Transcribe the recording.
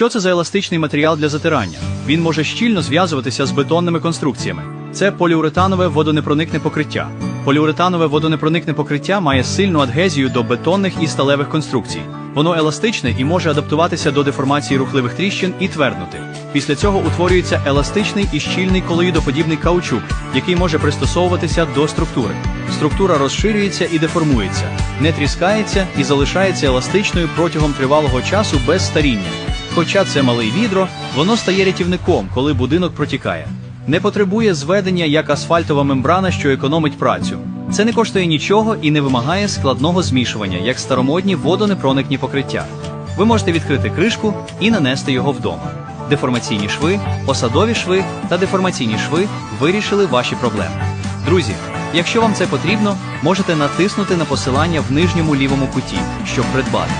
Що це за еластичний матеріал для затирання? Він може щільно зв'язуватися з бетонними конструкціями. Це поліуретанове водонепроникне покриття. Поліуретанове водонепроникне покриття має сильну адгезію до бетонних і сталевих конструкцій. Воно еластичне і може адаптуватися до деформації рухливих тріщин і тверднути. Після цього утворюється еластичний і щільний колоїдоподібний каучук, який може пристосовуватися до структури. Структура розширюється і деформується, не тріскається і залишається еластичною протягом тривалого часу без старіння. Хоча це малий відро, воно стає рятівником, коли будинок протікає. Не потребує зведення як асфальтова мембрана, що економить працю. Це не коштує нічого і не вимагає складного змішування, як старомодні водонепроникні покриття. Ви можете відкрити кришку і нанести його вдома. Деформаційні шви, осадові шви та деформаційні шви вирішили ваші проблеми. Друзі, якщо вам це потрібно, можете натиснути на посилання в нижньому лівому куті, щоб придбати.